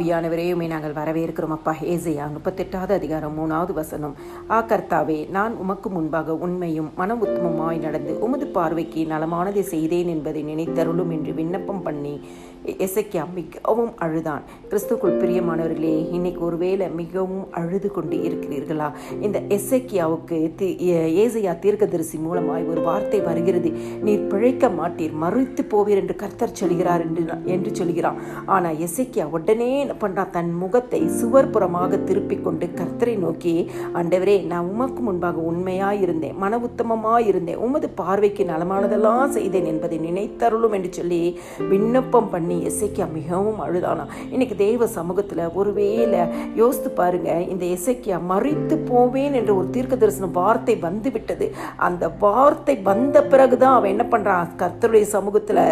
ஆவியானவரையுமே நாங்கள் வரவேற்கிறோம். அப்பா ஏசையா முப்பத்தெட்டாவது அதிகாரம் மூணாவது வசனம். ஆ கர்த்தாவே நான் உமக்கு முன்பாக உண்மையும் மன உத்தமமாய் நடந்து உமது பார்வைக்கு நலமானதை செய்தேன் என்பதை நினைத்தருளும் என்று விண்ணப்பம் பண்ணி எசைக்கியா மிகவும் அழுதான். கிறிஸ்துக்குள் பிரியமானவர்களே இன்னைக்கு ஒருவேளை மிகவும் அழுது கொண்டு இருக்கிறீர்களா? இந்த எசைக்கியாவுக்கு தி- ஏசையா தீர்க்கதரிசி மூலமாய் ஒரு வார்த்தை வருகிறது. நீர் பிழைக்க மாட்டீர் மறுத்து போவீர் என்று கர்த்தர் சொல்கிறார் என்று என்று சொல்கிறான் ஆனால் எசைக்கியா உடனே என்ன பண்ணுறான் தன் முகத்தை சுவர்புறமாக திருப்பிக் கொண்டு கர்த்தரை நோக்கி ஆண்டவரே நான் உமக்கு முன்பாக உண்மையாக இருந்தேன் மன உத்தமமாக இருந்தேன் உமது பார்வைக்கு நலமானதெல்லாம் செய்தேன் என்பதை நினைத்தருளும் என்று சொல்லி விண்ணப்பம் பண்ணி எசைக்கியா மிகவும் அழுதானா. இன்னைக்கு தேவ சமூகத்தில் ஒருவேளை யோசித்து பாருங்க இந்த எசைக்கியா மறித்து போவேன் என்ற ஒரு தீர்க்க தரிசன வார்த்தை வந்து விட்டது அந்த வார்த்தை வந்த பிறகுதான் அவன் என்ன பண்ணுறான் கர்த்தருடைய சமூகத்தில்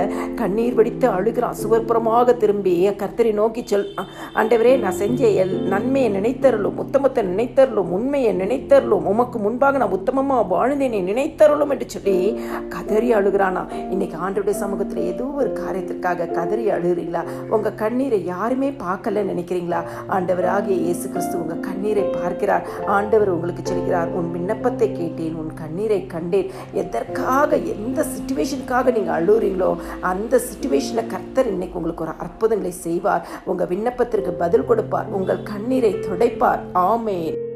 கண்ணீர் வெடித்து அழுகிறான். சுவர்புறமாக திரும்பி கர்த்தரை நோக்கி சொல் ஆண்டவரே நான் செஞ்ச எல் நன்மையை நினைத்தருளும் உத்தமத்தை நினைத்தருளும் உண்மையை நினைத்தருளும் உமக்கு முன்பாக நான் உத்தமமாக வாழ்ந்தேனே நினைத்தருளும் என்று சொல்லி கதறி அழுகிறானா? இன்னைக்கு ஆண்டவருடைய சமூகத்தில் ஏதோ ஒரு காரியத்திற்காக கதறி அழுகிறீங்களா? உங்கள் கண்ணீரை யாருமே பார்க்கலன்னு நினைக்கிறீங்களா? ஆண்டவராகிய இயேசு கிறிஸ்து உங்கள் கண்ணீரை பார்க்கிறார். ஆண்டவர் உங்களுக்கு சொல்கிறார் உன் விண்ணப்பத்தை கேட்டேன் உன் கண்ணீரை கண்டேன். எதற்காக எந்த சுச்சுவேஷனுக்காக நீங்கள் அழுகிறீங்களோ அந்த சுச்சுவேஷனில் கர்த்தர் இன்னைக்கு உங்களுக்கு ஒரு அற்புதங்களை செய்வார். உங்க விண்ணப்பத்திற்கு பதில் கொடுப்பார். உங்கள் கண்ணீரை துடைப்பார். ஆமேன்.